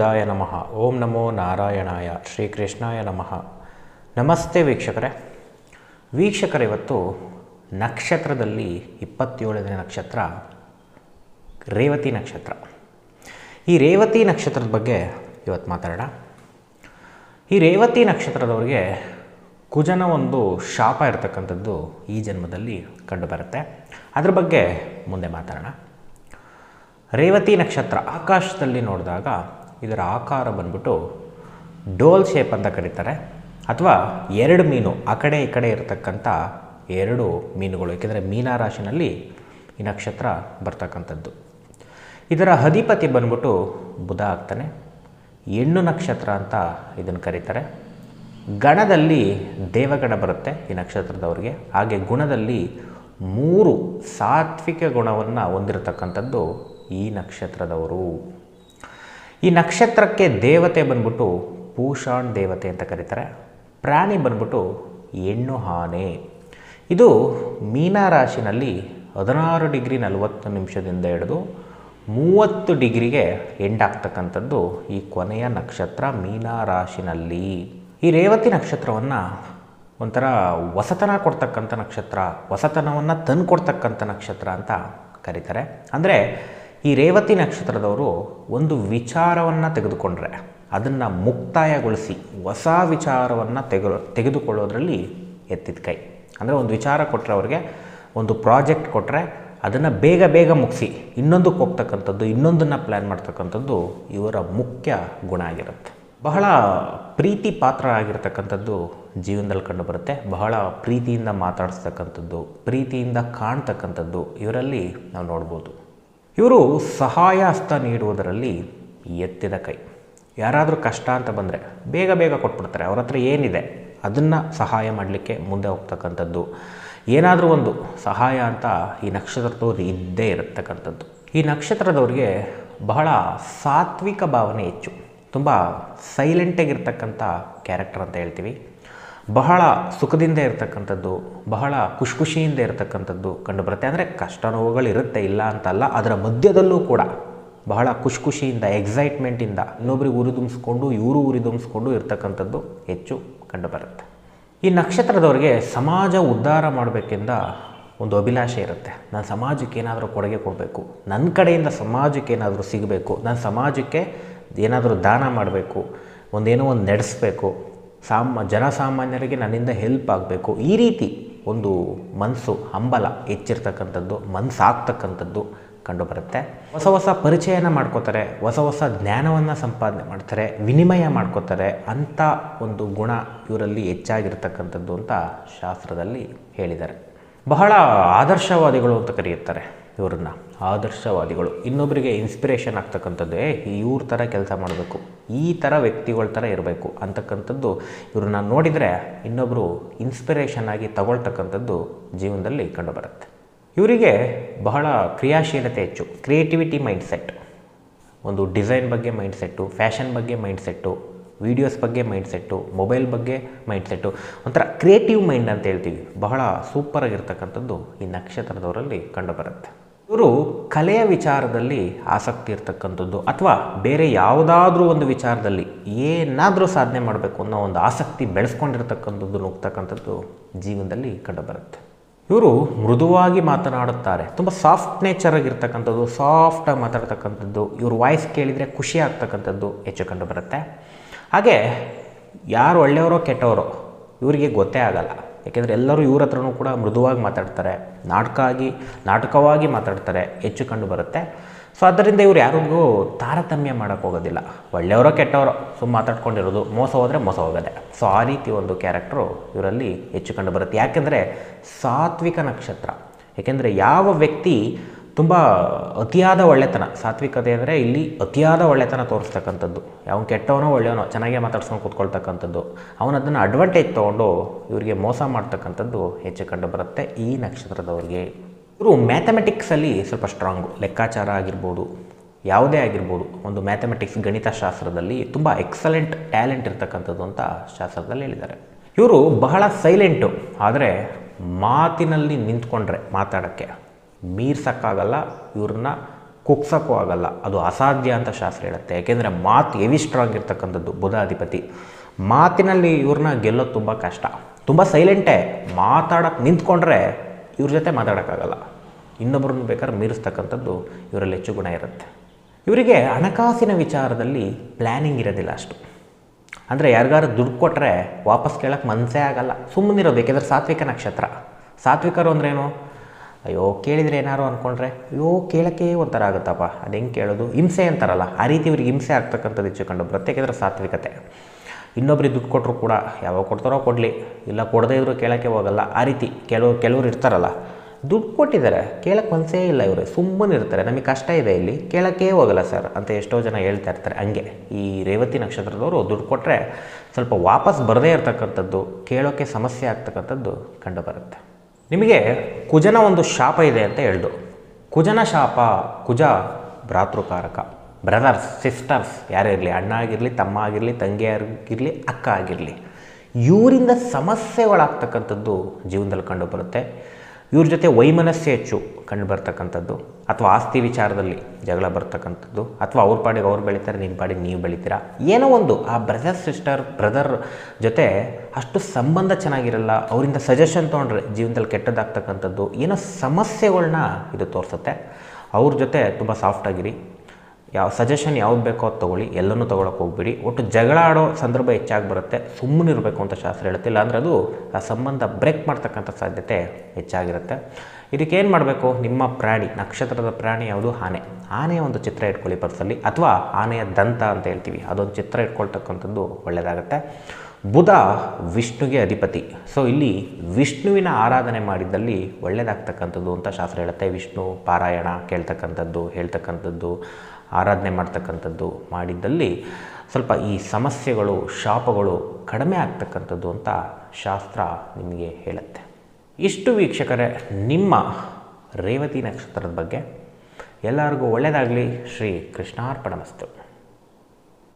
ಬುಧಾಯ ನಮಃ. ಓಂ ನಮೋ ನಾರಾಯಣಾಯ. ಶ್ರೀಕೃಷ್ಣಾಯ ನಮಃ. ನಮಸ್ತೆ ವೀಕ್ಷಕರೇ. ವೀಕ್ಷಕರ, ಇವತ್ತು ನಕ್ಷತ್ರದಲ್ಲಿ ಇಪ್ಪತ್ತೇಳನೇ ನಕ್ಷತ್ರ, ರೇವತಿ ನಕ್ಷತ್ರ. ಈ ರೇವತಿ ನಕ್ಷತ್ರದ ಬಗ್ಗೆ ಇವತ್ತು ಮಾತಾಡೋಣ. ಈ ರೇವತಿ ನಕ್ಷತ್ರದವರಿಗೆ ಕುಜನ ಒಂದು ಶಾಪ ಇರತಕ್ಕಂಥದ್ದು ಈ ಜನ್ಮದಲ್ಲಿ ಕಂಡುಬರುತ್ತೆ. ಅದ್ರ ಬಗ್ಗೆ ಮುಂದೆ ಮಾತಾಡೋಣ. ರೇವತಿ ನಕ್ಷತ್ರ, ಆಕಾಶದಲ್ಲಿ ನೋಡಿದಾಗ ಇದರ ಆಕಾರ ಬಂದ್ಬಿಟ್ಟು ಡೋಲ್ ಶೇಪ್ ಅಂತ ಕರೀತಾರೆ. ಅಥವಾ ಎರಡು ಮೀನು ಆ ಕಡೆ ಈ ಕಡೆ ಇರತಕ್ಕಂಥ ಎರಡು ಮೀನುಗಳು, ಏಕೆಂದರೆ ಮೀನ ರಾಶಿನಲ್ಲಿ ಈ ನಕ್ಷತ್ರ ಬರ್ತಕ್ಕಂಥದ್ದು. ಇದರ ಅಧಿಪತಿ ಬಂದ್ಬಿಟ್ಟು ಬುಧ ಆಗ್ತಾನೆ. ಹೆಣ್ಣು ನಕ್ಷತ್ರ ಅಂತ ಇದನ್ನು ಕರೀತಾರೆ. ಗಣದಲ್ಲಿ ದೇವಗಣ ಬರುತ್ತೆ ಈ ನಕ್ಷತ್ರದವರಿಗೆ. ಹಾಗೆ ಗುಣದಲ್ಲಿ ಮೂರು ಸಾತ್ವಿಕ ಗುಣವನ್ನು ಹೊಂದಿರತಕ್ಕಂಥದ್ದು ಈ ನಕ್ಷತ್ರದವರು. ಈ ನಕ್ಷತ್ರಕ್ಕೆ ದೇವತೆ ಬಂದ್ಬಿಟ್ಟು ಪೂಷಾಣ್ ದೇವತೆ ಅಂತ ಕರೀತಾರೆ. ಪ್ರಾಣಿ ಬಂದ್ಬಿಟ್ಟು ಹೆಣ್ಣು ಆನೆ. ಇದು ಮೀನ ರಾಶಿನಲ್ಲಿ ಹದಿನಾರು ಡಿಗ್ರಿ ನಲವತ್ತು ನಿಮಿಷದಿಂದ ಹಿಡಿದು ಮೂವತ್ತು ಡಿಗ್ರಿಗೆ ಎಂಡಾಗ್ತಕ್ಕಂಥದ್ದು ಈ ಕೊನೆಯ ನಕ್ಷತ್ರ ಮೀನ ರಾಶಿನಲ್ಲಿ. ಈ ರೇವತಿ ನಕ್ಷತ್ರವನ್ನು ಒಂಥರ ಹೊಸತನ ಕೊಡ್ತಕ್ಕಂಥ ನಕ್ಷತ್ರ ಹೊಸತನವನ್ನು ತಂದುಕೊಡ್ತಕ್ಕಂಥ ನಕ್ಷತ್ರ ಅಂತ ಕರೀತಾರೆ. ಅಂದರೆ ಈ ರೇವತಿ ನಕ್ಷತ್ರದವರು ಒಂದು ವಿಚಾರವನ್ನು ತೆಗೆದುಕೊಂಡ್ರೆ, ಅದನ್ನು ಮುಕ್ತಾಯಗೊಳಿಸಿ ಹೊಸ ವಿಚಾರವನ್ನು ತೆಗೆ ತೆಗೆದುಕೊಳ್ಳೋದ್ರಲ್ಲಿ ಎತ್ತಿದ ಕೈ. ಅಂದರೆ ಒಂದು ವಿಚಾರ ಕೊಟ್ಟರೆ ಅವ್ರಿಗೆ, ಒಂದು ಪ್ರಾಜೆಕ್ಟ್ ಕೊಟ್ಟರೆ ಅದನ್ನು ಬೇಗ ಬೇಗ ಮುಗಿಸಿ ಇನ್ನೊಂದಕ್ಕೆ ಹೋಗ್ತಕ್ಕಂಥದ್ದು ಇನ್ನೊಂದನ್ನು ಪ್ಲ್ಯಾನ್ ಮಾಡ್ತಕ್ಕಂಥದ್ದು ಇವರ ಮುಖ್ಯ ಗುಣ ಆಗಿರುತ್ತೆ. ಬಹಳ ಪ್ರೀತಿ ಪಾತ್ರ ಆಗಿರ್ತಕ್ಕಂಥದ್ದು ಜೀವನದಲ್ಲಿ ಕಂಡುಬರುತ್ತೆ ಬಹಳ ಪ್ರೀತಿಯಿಂದ ಮಾತಾಡಿಸ್ತಕ್ಕಂಥದ್ದು, ಪ್ರೀತಿಯಿಂದ ಕಾಣ್ತಕ್ಕಂಥದ್ದು ಇವರಲ್ಲಿ ನಾವು ನೋಡ್ಬೋದು. ಇವರು ಸಹಾಯ ಹಸ್ತ ನೀಡುವುದರಲ್ಲಿ ಎತ್ತಿದ ಕೈ. ಯಾರಾದರೂ ಕಷ್ಟ ಅಂತ ಬಂದರೆ ಬೇಗ ಬೇಗ ಕೊಟ್ಬಿಡ್ತಾರೆ. ಅವ್ರ ಹತ್ರ ಏನಿದೆ ಅದನ್ನು ಸಹಾಯ ಮಾಡಲಿಕ್ಕೆ ಮುಂದೆ ಹೋಗ್ತಕ್ಕಂಥದ್ದು. ಏನಾದರೂ ಒಂದು ಸಹಾಯ ಅಂತ ಈ ನಕ್ಷತ್ರದವ್ರು ಇದ್ದೇ ಇರತಕ್ಕಂಥದ್ದು. ಈ ನಕ್ಷತ್ರದವ್ರಿಗೆ ಬಹಳ ಸಾತ್ವಿಕ ಭಾವನೆ ಹೆಚ್ಚು. ತುಂಬ ಸೈಲೆಂಟಾಗಿರ್ತಕ್ಕಂಥ ಕ್ಯಾರೆಕ್ಟರ್ ಅಂತ ಹೇಳ್ತೀವಿ. ಬಹಳ ಸುಖದಿಂದ ಇರತಕ್ಕಂಥದ್ದು, ಬಹಳ ಖುಷಿ ಖುಷಿಯಿಂದ ಇರತಕ್ಕಂಥದ್ದು ಕಂಡುಬರುತ್ತೆ. ಅಂದರೆ ಕಷ್ಟ ನೋವುಗಳಿರುತ್ತೆ ಇಲ್ಲ ಅಂತಲ್ಲ, ಅದರ ಮಧ್ಯದಲ್ಲೂ ಕೂಡ ಬಹಳ ಖುಷಿ ಖುಷಿಯಿಂದ ಎಕ್ಸೈಟ್ಮೆಂಟಿಂದ ಇನ್ನೊಬ್ರಿಗೆ ಉರಿದುಂಬಿಸ್ಕೊಂಡು ಇವರು ಉರಿದುಂಬಿಸ್ಕೊಂಡು ಇರ್ತಕ್ಕಂಥದ್ದು ಹೆಚ್ಚು ಕಂಡುಬರುತ್ತೆ. ಈ ನಕ್ಷತ್ರದವರಿಗೆ ಸಮಾಜ ಉದ್ಧಾರ ಮಾಡಬೇಕೆಂದ ಒಂದು ಅಭಿಲಾಷೆ ಇರುತ್ತೆ. ನಾನು ಸಮಾಜಕ್ಕೆ ಏನಾದರೂ ಕೊಡುಗೆ ಕೊಡಬೇಕು ನನ್ನ ಕಡೆಯಿಂದ ಸಮಾಜಕ್ಕೆ ಏನಾದರೂ ಸಿಗಬೇಕು, ನಾನು ಸಮಾಜಕ್ಕೆ ಏನಾದರೂ ದಾನ ಮಾಡಬೇಕು, ಒಂದೇನೋ ಒಂದು ನಡೆಸಬೇಕು ಸಾಮ, ಜನಸಾಮಾನ್ಯರಿಗೆ ನನ್ನಿಂದ ಹೆಲ್ಪ್ ಆಗಬೇಕು. ಈ ರೀತಿ ಒಂದು ಮನಸ್ಸು ಹಂಬಲ ಹೆಚ್ಚಿರ್ತಕ್ಕಂಥದ್ದು ಮನಸ್ಸಾಗ್ತಕ್ಕಂಥದ್ದು ಕಂಡುಬರುತ್ತೆ. ಹೊಸ ಹೊಸ ಪರಿಚಯನ ಮಾಡ್ಕೋತಾರೆ, ಹೊಸ ಹೊಸ ಜ್ಞಾನವನ್ನು ಸಂಪಾದನೆ ಮಾಡ್ತಾರೆ, ವಿನಿಮಯ ಮಾಡ್ಕೋತಾರೆ ಅಂಥ ಒಂದು ಗುಣ ಇವರಲ್ಲಿ ಹೆಚ್ಚಾಗಿರ್ತಕ್ಕಂಥದ್ದು ಅಂತ ಶಾಸ್ತ್ರದಲ್ಲಿ ಹೇಳಿದ್ದಾರೆ. ಬಹಳ ಆದರ್ಶವಾದಿಗಳು ಅಂತ ಕರೆಯುತ್ತಾರೆ. ಇವ್ರನ್ನ, ಆದರ್ಶವಾದಿಗಳು. ಇನ್ನೊಬ್ಬರಿಗೆ ಇನ್ಸ್ಪಿರೇಷನ್ ಆಗ್ತಕ್ಕಂಥದ್ದೇ ಇವ್ರ ಥರ ಕೆಲಸ ಮಾಡಬೇಕು, ಈ ಥರ ವ್ಯಕ್ತಿಗಳ ಥರ ಇರಬೇಕು, ಅಂತಕ್ಕಂಥದ್ದು ಇವ್ರನ್ನ ನೋಡಿದರೆ ಇನ್ನೊಬ್ಬರು ಇನ್ಸ್ಪಿರೇಷನ್ ಆಗಿ ತಗೊಳ್ತಕ್ಕಂಥದ್ದು ಜೀವನದಲ್ಲಿ ಕಂಡುಬರುತ್ತೆ. ಇವರಿಗೆ ಬಹಳ ಕ್ರಿಯಾಶೀಲತೆ ಹೆಚ್ಚು ಕ್ರಿಯೇಟಿವಿಟಿ ಮೈಂಡ್ಸೆಟ್ ಒಂದು ಡಿಸೈನ್ ಬಗ್ಗೆ ಮೈಂಡ್ಸೆಟ್ಟು ಫ್ಯಾಷನ್ ಬಗ್ಗೆ ಮೈಂಡ್ಸೆಟ್ಟು ವೀಡಿಯೋಸ್ ಬಗ್ಗೆ ಮೈಂಡ್ಸೆಟ್ಟು ಮೊಬೈಲ್ ಬಗ್ಗೆ ಮೈಂಡ್ಸೆಟ್ಟು ಒಂಥರ ಕ್ರಿಯೇಟಿವ್ ಮೈಂಡ್ ಅಂತ ಹೇಳ್ತೀವಿ. ಬಹಳ ಸೂಪರಾಗಿರ್ತಕ್ಕಂಥದ್ದು ಈ ನಕ್ಷತ್ರದವರಲ್ಲಿ ಕಂಡುಬರುತ್ತೆ. ಇವರು ಕಲೆಯ ವಿಚಾರದಲ್ಲಿ ಆಸಕ್ತಿ ಇರ್ತಕ್ಕಂಥದ್ದು ಅಥವಾ ಬೇರೆ ಯಾವುದಾದ್ರೂ ಒಂದು ವಿಚಾರದಲ್ಲಿ ಏನಾದರೂ ಸಾಧನೆ ಮಾಡಬೇಕು ಅನ್ನೋ ಒಂದು ಆಸಕ್ತಿ ಬೆಳೆಸ್ಕೊಂಡಿರ್ತಕ್ಕಂಥದ್ದು ನುಗ್ತಕ್ಕಂಥದ್ದು ಜೀವನದಲ್ಲಿ ಕಂಡುಬರುತ್ತೆ. ಇವರು ಮೃದುವಾಗಿ ಮಾತನಾಡುತ್ತಾರೆ. ತುಂಬ ಸಾಫ್ಟ್ ನೇಚರ್ ಆಗಿರ್ತಕ್ಕಂಥದ್ದು ಸಾಫ್ಟಾಗಿ ಮಾತಾಡ್ತಕ್ಕಂಥದ್ದು. ಇವರು ವಾಯ್ಸ್ ಕೇಳಿದರೆ ಖುಷಿ ಆಗ್ತಕ್ಕಂಥದ್ದು ಹೆಚ್ಚು ಕಂಡು ಬರುತ್ತೆ ಹಾಗೆ ಯಾರು ಒಳ್ಳೆಯವರೋ ಕೆಟ್ಟವರೋ ಇವರಿಗೆ ಗೊತ್ತೇ ಆಗಲ್ಲ. ಯಾಕೆಂದರೆ ಎಲ್ಲರೂ ಇವ್ರ ಹತ್ರನೂ ಕೂಡ ಮೃದುವಾಗಿ ಮಾತಾಡ್ತಾರೆ ನಾಟಕ ಆಗಿ ನಾಟಕವಾಗಿ ಮಾತಾಡ್ತಾರೆ, ಹೆಚ್ಚು ಕಂಡು ಬರುತ್ತೆ. ಸೊ ಅದರಿಂದ ಇವ್ರು ಯಾರಿಗೂ ತಾರತಮ್ಯ ಮಾಡೋಕ್ಕೆ ಹೋಗೋದಿಲ್ಲ. ಒಳ್ಳೆಯವರೋ ಕೆಟ್ಟವರೋ ಸುಮ್ಮ ಮಾತಾಡ್ಕೊಂಡಿರೋದು ಮೋಸ ಹೋದರೆ ಮೋಸ ಹೋಗೋದೆ. ಸೊ ಆ ರೀತಿ ಒಂದು ಕ್ಯಾರೆಕ್ಟ್ರು ಇವರಲ್ಲಿ ಹೆಚ್ಚು ಕಂಡು ಬರುತ್ತೆ. ಯಾಕೆಂದರೆ ಸಾತ್ವಿಕ ನಕ್ಷತ್ರ. ಏಕೆಂದರೆ ಯಾವ ವ್ಯಕ್ತಿ ತುಂಬ ಅತಿಯಾದ ಒಳ್ಳೆತನ. ಸಾತ್ವಿಕತೆ ಅಂದರೆ ಇಲ್ಲಿ ಅತಿಯಾದ ಒಳ್ಳೆತನ ತೋರಿಸ್ತಕ್ಕಂಥದ್ದು. ಯಾವ ಕೆಟ್ಟವನೋ ಒಳ್ಳೆಯವನೋ ಚೆನ್ನಾಗೇ ಮಾತಾಡ್ಸ್ಕೊಂಡು ಕೂತ್ಕೊಳ್ತಕ್ಕಂಥದ್ದು. ಅವನದನ್ನು ಅಡ್ವಾಂಟೇಜ್ ತೊಗೊಂಡು ಇವರಿಗೆ ಮೋಸ ಮಾಡ್ತಕ್ಕಂಥದ್ದು ಹೆಚ್ಚು ಕಂಡು ಬರುತ್ತೆ ಈ ನಕ್ಷತ್ರದವರಿಗೆ. ಇವರು ಮ್ಯಾಥಮೆಟಿಕ್ಸಲ್ಲಿ ಸ್ವಲ್ಪ ಸ್ಟ್ರಾಂಗು ಲೆಕ್ಕಾಚಾರ ಆಗಿರ್ಬೋದು, ಯಾವುದೇ ಆಗಿರ್ಬೋದು, ಒಂದು ಮ್ಯಾಥಮೆಟಿಕ್ಸ್ ಗಣಿತಶಾಸ್ತ್ರದಲ್ಲಿ ತುಂಬ ಎಕ್ಸಲೆಂಟ್ ಟ್ಯಾಲೆಂಟ್ ಇರ್ತಕ್ಕಂಥದ್ದು ಅಂತ ಶಾಸ್ತ್ರದಲ್ಲಿ ಹೇಳಿದ್ದಾರೆ. ಇವರು ಬಹಳ ಸೈಲೆಂಟು ಆದರೆ ಮಾತಿನಲ್ಲಿ ನಿಂತ್ಕೊಂಡ್ರೆ ಮಾತಾಡೋಕ್ಕೆ ಮೀರ್ಸೋಕ್ಕಾಗಲ್ಲ, ಇವ್ರನ್ನ ಕುಗ್ಸೋಕ್ಕೂ ಆಗಲ್ಲ. ಅದು ಅಸಾಧ್ಯ ಅಂತ ಶಾಸ್ತ್ರ ಹೇಳುತ್ತೆ. ಯಾಕೆಂದರೆ ಮಾತು ಎವಿ ಸ್ಟ್ರಾಂಗ್ ಇರ್ತಕ್ಕಂಥದ್ದು ಬುಧ ಅಧಿಪತಿ ಮಾತಿನಲ್ಲಿ ಇವ್ರನ್ನ ಗೆಲ್ಲೋದು ತುಂಬ ಕಷ್ಟ. ತುಂಬ ಸೈಲೆಂಟೇ ಮಾತಾಡೋಕ್ಕೆ ನಿಂತ್ಕೊಂಡ್ರೆ ಇವ್ರ ಜೊತೆ ಮಾತಾಡೋಕ್ಕಾಗಲ್ಲ. ಇನ್ನೊಬ್ರನ್ನ ಬೇಕಾದ್ರೆ ಮೀರಿಸ್ತಕ್ಕಂಥದ್ದು ಇವರಲ್ಲಿ ಹೆಚ್ಚು ಗುಣ ಇರುತ್ತೆ. ಇವರಿಗೆ ಹಣಕಾಸಿನ ವಿಚಾರದಲ್ಲಿ ಪ್ಲ್ಯಾನಿಂಗ್ ಇರೋದಿಲ್ಲ ಅಷ್ಟು. ಅಂದರೆ ಯಾರಿಗಾರು ದುಡ್ಡು ಕೊಟ್ಟರೆ ವಾಪಸ್ ಕೇಳೋಕ್ಕೆ ಮನಸ್ಸೇ ಆಗಲ್ಲ. ಸುಮ್ಮನಿರೋದು ಏಕೆಂದರೆ ಸಾತ್ವಿಕ ನಕ್ಷತ್ರ. ಸಾತ್ವಿಕರು ಅಂದ್ರೇನು ಅಯ್ಯೋ, ಕೇಳಿದರೆ ಏನಾರು ಅಂದ್ಕೊಂಡ್ರೆ ಅಯ್ಯೋ, ಕೇಳೋಕ್ಕೆ ಒಂಥರ ಆಗುತ್ತಪ್ಪ. ಅದು ಹೆಂಗೆ ಕೇಳೋದು? ಹಿಂಸೆ ಅಂತಾರಲ್ಲ, ಆ ರೀತಿ ಇವ್ರಿಗೆ ಹಿಂಸೆ ಆಗ್ತಕ್ಕಂಥದ್ದು ಹೆಚ್ಚು ಏಕೆಂದರೆ ಸಾತ್ವಿಕತೆ. ಇನ್ನೊಬ್ರಿಗೆ ದುಡ್ಡು ಕೊಟ್ಟರು ಕೂಡ, ಯಾವಾಗ ಕೊಡ್ತಾರೋ ಕೊಡಲಿ, ಇಲ್ಲ ಕೊಡದೇ ಇದ್ರೂ ಕೇಳೋಕ್ಕೆ ಹೋಗಲ್ಲ. ಆ ರೀತಿ ಕೆಲವು, ಕೆಲವರು ಇರ್ತಾರಲ್ಲ, ದುಡ್ಡು ಕೊಟ್ಟಿದ್ದಾರೆ, ಕೇಳಕ್ಕೆ ಮನಸ್ಸೇ ಇಲ್ಲ ಇವರು. ಸುಮ್ಮನೆ ಇರ್ತಾರೆ, ನಮಗೆ ಕಷ್ಟ ಇದೆ ಇಲ್ಲಿ, ಕೇಳೋಕ್ಕೇ ಹೋಗಲ್ಲ ಸರ್ ಅಂತ ಎಷ್ಟೋ ಜನ ಹೇಳ್ತಾ ಇರ್ತಾರೆ ಹಂಗೆ. ಈ ರೇವತಿ ನಕ್ಷತ್ರದವರು ದುಡ್ಡು ಕೊಟ್ಟರೆ ಸ್ವಲ್ಪ ವಾಪಸ್ ಬರದೇ ಇರ್ತಕ್ಕಂಥದ್ದು ಕೇಳೋಕ್ಕೆ ಸಮಸ್ಯೆ ಆಗ್ತಕ್ಕಂಥದ್ದು ಕಂಡು ಬರುತ್ತೆ. ನಿಮಗೆ ಕುಜನ ಒಂದು ಶಾಪ ಇದೆ ಅಂತ ಹೇಳ್ದು. ಕುಜನ ಶಾಪ, ಕುಜ ಭ್ರಾತೃಕಾರಕ. ಬ್ರದರ್ಸ್ ಸಿಸ್ಟರ್ಸ್ ಯಾರೇ ಇರಲಿ, ಅಣ್ಣ ಆಗಿರಲಿ, ತಮ್ಮ ಆಗಿರಲಿ, ತಂಗಿ ಆಗಿರಲಿ, ಅಕ್ಕ ಆಗಿರಲಿ. ಇವರಿಂದ ಸಮಸ್ಯೆಗಳಾಗ್ತಕ್ಕಂಥದ್ದು ಜೀವನದಲ್ಲಿ ಕಂಡು ಬರುತ್ತೆ. ಇವ್ರ ಜೊತೆ ವೈಮನಸ್ಸೇ ಹೆಚ್ಚು ಕಂಡು ಬರ್ತಕ್ಕಂಥದ್ದು ಅಥವಾ ಆಸ್ತಿ ವಿಚಾರದಲ್ಲಿ ಜಗಳ ಬರ್ತಕ್ಕಂಥದ್ದು ಅಥವಾ ಅವ್ರ ಪಾಡಿಗೆ ಅವ್ರು ಬೆಳೀತಾರೆ ನಿಮ್ಮ ಪಾಡಿಗೆ ನೀವು ಬೆಳಿತೀರಾ? ಏನೋ ಒಂದು ಆ ಬ್ರದರ್ ಸಿಸ್ಟರ್ ಬ್ರದರ್ ಜೊತೆ ಅಷ್ಟು ಸಂಬಂಧ ಚೆನ್ನಾಗಿರಲ್ಲ, ಅವರಿಂದ ಸಜೆಷನ್ ತೊಗೊಂಡ್ರೆ ಜೀವನದಲ್ಲಿ ಕೆಟ್ಟದಾಗ್ತಕ್ಕಂಥದ್ದು, ಏನೋ ಸಮಸ್ಯೆಗಳನ್ನ ಇದು ತೋರಿಸುತ್ತೆ. ಅವ್ರ ಜೊತೆ ತುಂಬ ಸಾಫ್ಟಾಗಿರಿ ಯಾವ ಸಜೆಷನ್ ಯಾವ್ದು ಬೇಕೋ ಅದು ತೊಗೊಳ್ಳಿ, ಎಲ್ಲನೂ ತೊಗೊಳಕ್ಕೆ ಹೋಗ್ಬಿಡಿ. ಒಟ್ಟು ಜಗಳ ಆಡೋ ಸಂದರ್ಭ ಹೆಚ್ಚಾಗಿ ಬರುತ್ತೆ ಸುಮ್ಮನೆ ಇರಬೇಕು ಅಂತ ಶಾಸ್ತ್ರ ಹೇಳುತ್ತೆ, ಇಲ್ಲಾಂದರೆ ಅದು ಆ ಸಂಬಂಧ ಬ್ರೇಕ್ ಮಾಡ್ತಕ್ಕಂಥ ಸಾಧ್ಯತೆ ಹೆಚ್ಚಾಗಿರುತ್ತೆ. ಇದಕ್ಕೇನು ಮಾಡಬೇಕು? ನಿಮ್ಮ ಪ್ರಾಣಿ, ನಕ್ಷತ್ರದ ಪ್ರಾಣಿ ಯಾವುದು? ಆನೆ. ಆನೆಯ ಒಂದು ಚಿತ್ರ ಇಟ್ಕೊಳ್ಳಿ ಪರ್ಸಲ್ಲಿ, ಅಥವಾ ಆನೆಯ ದಂತ ಅಂತ ಹೇಳ್ತೀವಿ. ಅದೊಂದು ಚಿತ್ರ ಇಟ್ಕೊಳ್ತಕ್ಕಂಥದ್ದು ಒಳ್ಳೆಯದಾಗುತ್ತೆ ಬುಧ ವಿಷ್ಣುಗೆ ಅಧಿಪತಿ. ಸೊ ಇಲ್ಲಿ ವಿಷ್ಣುವಿನ ಆರಾಧನೆ ಮಾಡಿದ್ದಲ್ಲಿ ಒಳ್ಳೆಯದಾಗ್ತಕ್ಕಂಥದ್ದು ಅಂತ ಶಾಸ್ತ್ರ ಹೇಳುತ್ತೆ. ವಿಷ್ಣು, ಪಾರಾಯಣ ಕೇಳ್ತಕ್ಕಂಥದ್ದು, ಹೇಳ್ತಕ್ಕಂಥದ್ದು. ಆರಾಧನೆ ಮಾಡ್ತಕ್ಕಂಥದ್ದು ಮಾಡಿದ್ದಲ್ಲಿ ಸ್ವಲ್ಪ ಈ ಸಮಸ್ಯೆಗಳು, ಶಾಪಗಳು ಕಡಿಮೆ ಆಗ್ತಕ್ಕಂಥದ್ದು ಅಂತ ಶಾಸ್ತ್ರ ನಿಮಗೆ ಹೇಳುತ್ತೆ. ಇಷ್ಟು ವೀಕ್ಷಕರೇ, ನಿಮ್ಮ ರೇವತಿ ನಕ್ಷತ್ರದ ಬಗ್ಗೆ. ಎಲ್ಲರಿಗೂ ಒಳ್ಳೆಯದಾಗಲಿ ಶ್ರೀ ಕೃಷ್ಣಾರ್ಪಣಮಸ್ತು